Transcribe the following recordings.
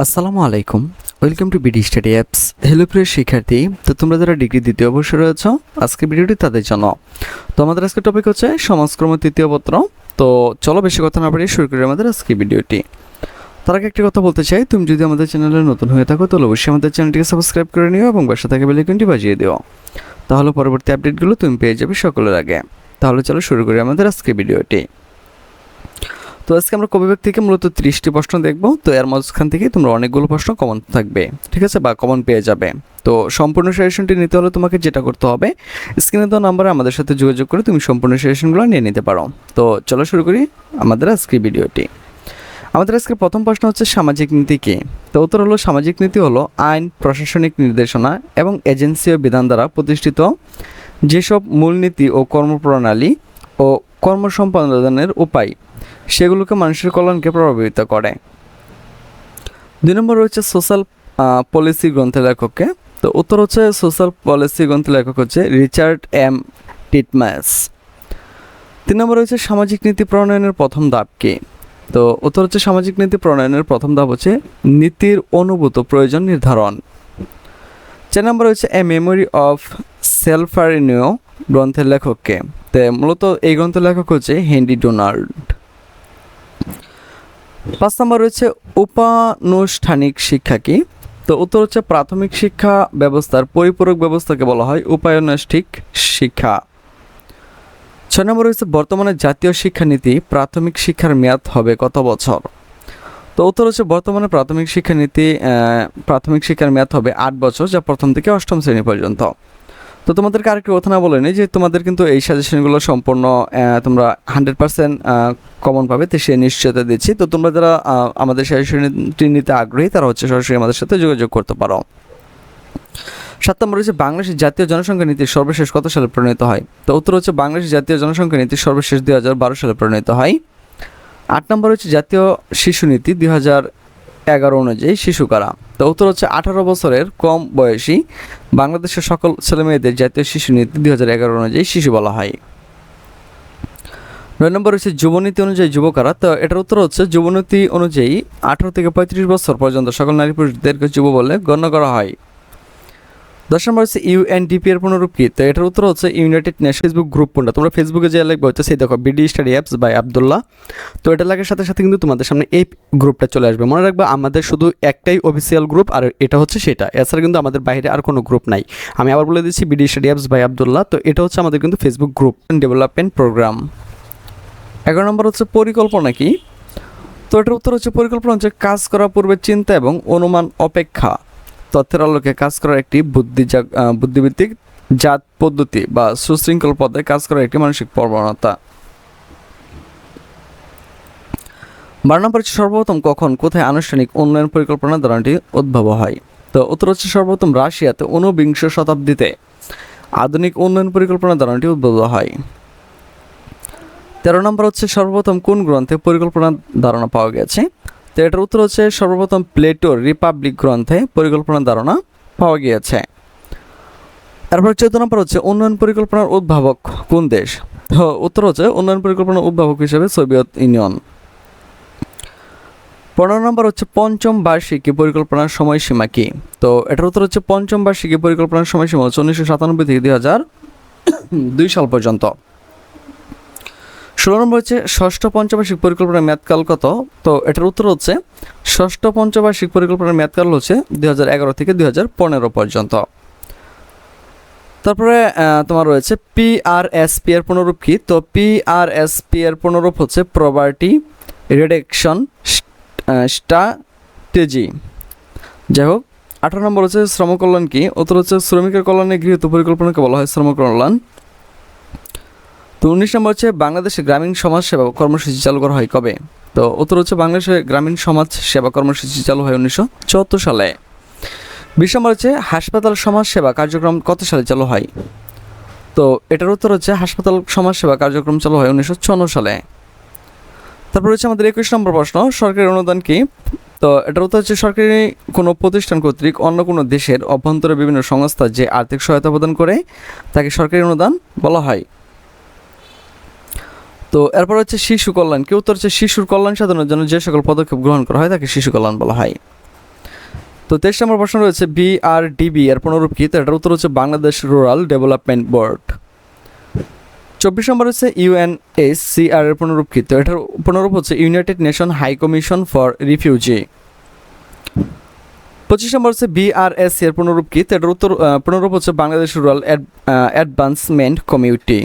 আসসালামু আলাইকুম। Welcome to BD study apps hello প্রিয় শিক্ষার্থী, তো তোমরা যারা ডিগ্রি দ্বিতীয় বর্ষে রয়েছ আজকে ভিডিওটি তাদের জন্য। তো আমাদের আজকে টপিক হচ্ছে সমাজকর্ম তৃতীয় পত্র। তো চলো বেশি কথা না বাড়িয়ে শুরু করি আমাদের আজকে ভিডিওটি। তার আগে একটি কথা বলতে চাই, তুমি যদি আমাদের চ্যানেলে নতুন হয়ে থাকো, তাহলে অবশ্যই আমাদের চ্যানেলটিকে সাবস্ক্রাইব করে নিও এবং বাসা থেকে বেলাইকনটি বাজিয়ে দিও। তাহলে পরবর্তী আপডেটগুলো তুমি পেয়ে যাবে সকলের আগে। তাহলে চলো শুরু করি আমাদের আজকে ভিডিওটি। তো আজকে আমরা কবিভাগ থেকে মূলত ত্রিশটি প্রশ্ন দেখব। তো এর মাঝখান থেকে তোমরা অনেকগুলো প্রশ্ন কমন থাকবে, ঠিক আছে? বা কমন পেয়ে যাবে। তো সম্পূর্ণ সাজেশনটি নিতে হলে তোমাকে যেটা করতে হবে স্ক্রিনে দেওয়া নাম্বারে আমাদের সাথে যোগাযোগ করে তুমি সম্পূর্ণ সাজেশনগুলো নিয়ে নিতে পারো। তো চলো শুরু করি আমাদের আজকের ভিডিওটি আমাদের আজকের প্রথম প্রশ্ন হচ্ছে সামাজিক নীতি কী? তো উত্তর হলো, সামাজিক নীতি হলো আইন, প্রশাসনিক নির্দেশনা এবং এজেন্সি ও বিধান দ্বারা প্রতিষ্ঠিত যেসব মূলনীতি ও কর্মপ্রণালী ও কর্ম সম্পাদনের উপায়। সেগুলোকে মানুষের কল্যাণকে প্রভাবিত করে। দুই নম্বর রয়েছে সোশ্যাল পলিসি গ্রন্থের লেখককে তো উত্তর হচ্ছে সোশ্যাল পলিসি গ্রন্থের লেখক হচ্ছে রিচার্ড এম টিটম্যাস তিন নম্বর রয়েছে সামাজিক নীতি প্রণয়নের প্রথম ধাপ কি? তো উত্তর হচ্ছে সামাজিক নীতি প্রণয়নের প্রথম ধাপ হচ্ছে নীতির অনুভূত প্রয়োজন নির্ধারণ। চার নম্বর হচ্ছে এ মেমোরি অফ সেলফারিনিও গ্রন্থের লেখককে। তো মূলত এই গ্রন্থের লেখক হচ্ছে হেনরি ডোনাল্ড পাঁচ নম্বর রয়েছে উপানুষ্ঠানিক শিক্ষা কি? তো উত্তর হচ্ছে প্রাথমিক শিক্ষা ব্যবস্থার পরিপূরক ব্যবস্থাকে বলা হয় উপায়নাষ্টিক শিক্ষা। ছয় নম্বর রয়েছে বর্তমানে জাতীয় শিক্ষানীতি প্রাথমিক শিক্ষার মেয়াদ হবে কত বছর? তো উত্তর হচ্ছে বর্তমানে প্রাথমিক শিক্ষানীতি প্রাথমিক শিক্ষার মেয়াদ হবে আট বছর, যা প্রথম থেকে অষ্টম শ্রেণি পর্যন্ত। তো তোমাদেরকে আরেকটি কথা না বলে নিই যে তোমাদের কিন্তু এই সাজেশনগুলো সম্পূর্ণ তোমরা হান্ড্রেড পার্সেন্ট কমন পাবে, তো সে নিশ্চয়তা দিচ্ছি। তো তোমরা যারা আমাদের সাজেশনটি নিতে আগ্রহী, তারা হচ্ছে সরাসরি আমাদের সাথে যোগাযোগ করতে পারো। সাত নম্বর হচ্ছে বাংলাদেশের জাতীয় জনসংখ্যা নীতি সর্বশেষ কত সালে প্রণীত হয়? তো উত্তর হচ্ছে বাংলাদেশের জাতীয় জনসংখ্যা নীতি সর্বশেষ দুই হাজার বারো সালে প্রণীত হয়। আট নম্বর হচ্ছে জাতীয় শিশু নীতি, দুই হাজার এগারো অনুযায়ী শিশু কারা তো উত্তর হচ্ছে আঠারো বছরের কম বয়সী বাংলাদেশের সকল ছেলেমেয়েদের জাতীয় শিশু নীতি দুই হাজার এগারো অনুযায়ী শিশু বলা হয়। নয় নম্বর হচ্ছে যুবনীতি অনুযায়ী যুবকারা। তো এটার উত্তর হচ্ছে যুবনীতি অনুযায়ী আঠারো থেকে পঁয়ত্রিশ বছর পর্যন্ত সকল নারী পুরুষদেরকে যুব বলে গণ্য করা হয়। দশ নম্বর হচ্ছে ইউএনডিপি এর পুনরূপ কি? তো এটার উত্তর হচ্ছে ইউনাইটেড নেশন ফেসবুক গ্রুপ কোনটা? তোমরা ফেসবুকে যে লিখবে, হচ্ছে সেই দেখো BD study apps by Abdullah তো এটা লাগার সাথে সাথে কিন্তু তোমাদের সামনে এই গ্রুপটা চলে আসবে। মনে রাখবে, আমাদের শুধু একটাই অফিসিয়াল গ্রুপ আর এটা হচ্ছে সেটা। এছাড়া কিন্তু আমাদের বাইরে আর কোনো গ্রুপ নাই। আমি আবার বলে দিচ্ছি BD study apps by Abdullah তো এটা হচ্ছে আমাদের কিন্তু ফেসবুক গ্রুপ ডেভেলপমেন্ট প্রোগ্রাম এগারো নম্বর হচ্ছে পরিকল্পনা কি? তো এটার উত্তর হচ্ছে পরিকল্পনা হচ্ছে কাজ করার পূর্বে চিন্তা এবং অনুমান অপেক্ষা। তথ্যের আলোকে কাজ করার একটি বুদ্ধি বুদ্ধিভিত্তিক জাত পদ্ধতি বা সুশৃঙ্খল পথে কাজ করার একটি মানসিক প্রবণতা বারো নম্বর হচ্ছে সর্বপ্রথম কখন, কোথায় আনুষ্ঠানিক উন্নয়ন পরিকল্পনা ধারণাটি উদ্ভব হয়। তো উত্তর হচ্ছে সর্বপ্রথম রাশিয়াতে ঊনবিংশ শতাব্দীতে আধুনিক উন্নয়ন পরিকল্পনা ধারণাটি উদ্ভব হয়। তেরো নম্বর হচ্ছে সর্বপ্রথম কোন গ্রন্থে পরিকল্পনা ধারণা পাওয়া গেছে? তো এটার উত্তর হচ্ছে সর্বপ্রথম প্লেটোর রিপাবলিক গ্রন্থে পরিকল্পনা ধারণা পাওয়া গিয়েছে। তারপর চোদ্দ নম্বর হচ্ছে উন্নয়ন পরিকল্পনার উদ্ভাবক কোন দেশ? তো উত্তর হচ্ছে উন্নয়ন পরিকল্পনার উদ্ভাবক হিসেবে সোভিয়েত ইউনিয়ন। পনেরো নম্বর হচ্ছে পঞ্চম বার্ষিকী পরিকল্পনার সময়সীমা কি? তো এটার উত্তর হচ্ছে পঞ্চম বার্ষিকী পরিকল্পনার সময়সীমা হচ্ছে উনিশশো সাতানব্বই থেকে দুই হাজার দুই সাল পর্যন্ত। ষোলো নম্বর হচ্ছে ষষ্ঠ পঞ্চবার্ষিক পরিকল্পনার মেয়াদকাল কত? তো এটার উত্তর হচ্ছে ষষ্ঠ পঞ্চবার্ষিক পরিকল্পনার মেয়াদকাল হচ্ছে দুই হাজার এগারো থেকে দুই হাজার পনেরো পর্যন্ত। তারপরে তোমার রয়েছে পিআরএসপি এর পুনরূপ কি? তো পিআরএসপি এর পুনরূপ হচ্ছে প্রপার্টি রিডাকশন স্ট্র্যাটেজি যাই হোক, আঠারো নম্বর হচ্ছে শ্রম কল্যাণ কি? উত্তর হচ্ছে শ্রমিকের কল্যাণে গৃহীত পরিকল্পনাকে বলা হয় শ্রম কল্যাণ। তো উনিশ নম্বর হচ্ছে বাংলাদেশে গ্রামীণ সমাজ সেবা কর্মসূচি চালু করা হয় কবে? তো উত্তর হচ্ছে বাংলাদেশে গ্রামীণ সমাজ সেবা কর্মসূচি চালু হয় উনিশশো চুয়াত্তর সালে। বিশ নম্বর হচ্ছে হাসপাতাল সমাজ সেবা কার্যক্রম কত সালে চালু হয়? তো এটার উত্তর হচ্ছে হাসপাতাল সমাজ সেবা কার্যক্রম চালু হয় উনিশশো চুয়ান্ন সালে। তারপর হচ্ছে আমাদের একুশ নম্বর প্রশ্ন, সরকারি অনুদান কি? তো এটার উত্তর হচ্ছে সরকারি কোনো প্রতিষ্ঠান কর্তৃক অন্য কোনো দেশের অভ্যন্তরে বিভিন্ন সংস্থা যে আর্থিক সহায়তা প্রদান করে, তাকে সরকারি অনুদান বলা হয়। তো এরপর হচ্ছে শিশু কল্যাণ। কি উত্তর হচ্ছে শিশুর কল্যাণ সাধনের জন্য যে সকল পদক্ষেপ গ্রহণ করা হয় তাকে শিশু কল্যাণ বলা হয়। তো তেইশ নম্বর প্রশ্ন রয়েছে বিআরডিবি এর পুনরূপ কি? তো এটার উত্তর হচ্ছে বাংলাদেশ রুরাল ডেভেলপমেন্ট বোর্ড। চব্বিশ নম্বর হচ্ছে ইউএনএসসিআর এর পুনরূপ কি? তো এটার পুনরূপ হচ্ছে United nation high commission for refugee. পঁচিশ নম্বর হচ্ছে বিআরএস এর পুনরূপ কি? তো এটার উত্তর পুনরূপ হচ্ছে বাংলাদেশ রুরাল অ্যাডভান্সমেন্ট কমিউনিটি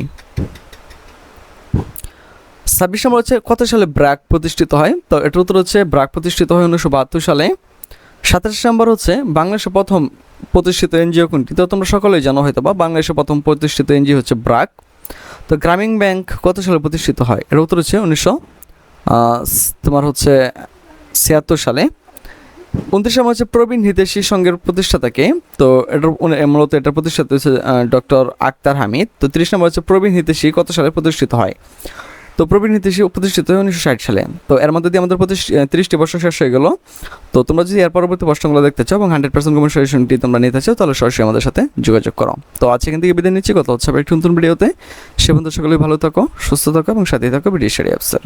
ছাব্বিশ নম্বর হচ্ছে, কত সালে ব্র্যাক প্রতিষ্ঠিত হয়? তো এটার উত্তর হচ্ছে ব্র্যাক প্রতিষ্ঠিত হয় উনিশশো বাহাত্তর সালে। সাতাশ নম্বর হচ্ছে, বাংলাদেশের প্রথম প্রতিষ্ঠিত এনজিও কোনটি? তো তোমরা সকলেই জানো হয়তো বা, বাংলাদেশের প্রথম প্রতিষ্ঠিত এনজিও হচ্ছে ব্র্যাক তো গ্রামীণ ব্যাংক কত সালে প্রতিষ্ঠিত হয়? এর উত্তর হচ্ছে উনিশশো তোমার হচ্ছে ছিয়াত্তর সালে। উনত্রিশ নম্বর হচ্ছে, প্রবীণ হিতেশী সংঘের প্রতিষ্ঠাতাকে তো এটার মূলত এটার প্রতিষ্ঠাতা হচ্ছে ডক্টর আক্তার হামিদ। তো তিরিশ নম্বর হচ্ছে, প্রবীণ হিতেশী কত সালে প্রতিষ্ঠিত হয়? তো প্রবীণ নীতিশি প্রতিষ্ঠিত হয় উনিশশো ষাট সালে। তো এর মধ্যে দিয়ে আমাদের প্রতিষ্ঠ তিরিশটি বছর শেষ হয়ে গেল। তো তোমরা যদি এর পরবর্তী প্রশ্নগুলো দেখতে চাও এবং হান্ড্রেড পার্সেন্ট কমেন্ট সলিউশনটি তোমরা নিতে চাও, তাহলে সরাসরি আমাদের সাথে যোগাযোগ করো। তো আজ এখান থেকে বিদায় নিচ্ছি। গত হচ্ছে একটি নতুন ভিডিওতে। সে বন্ধু সকলেই ভালো থাকো, সুস্থ থাকো এবং সাথে থাকো ব্রিটিশ সারি অ্যাপসের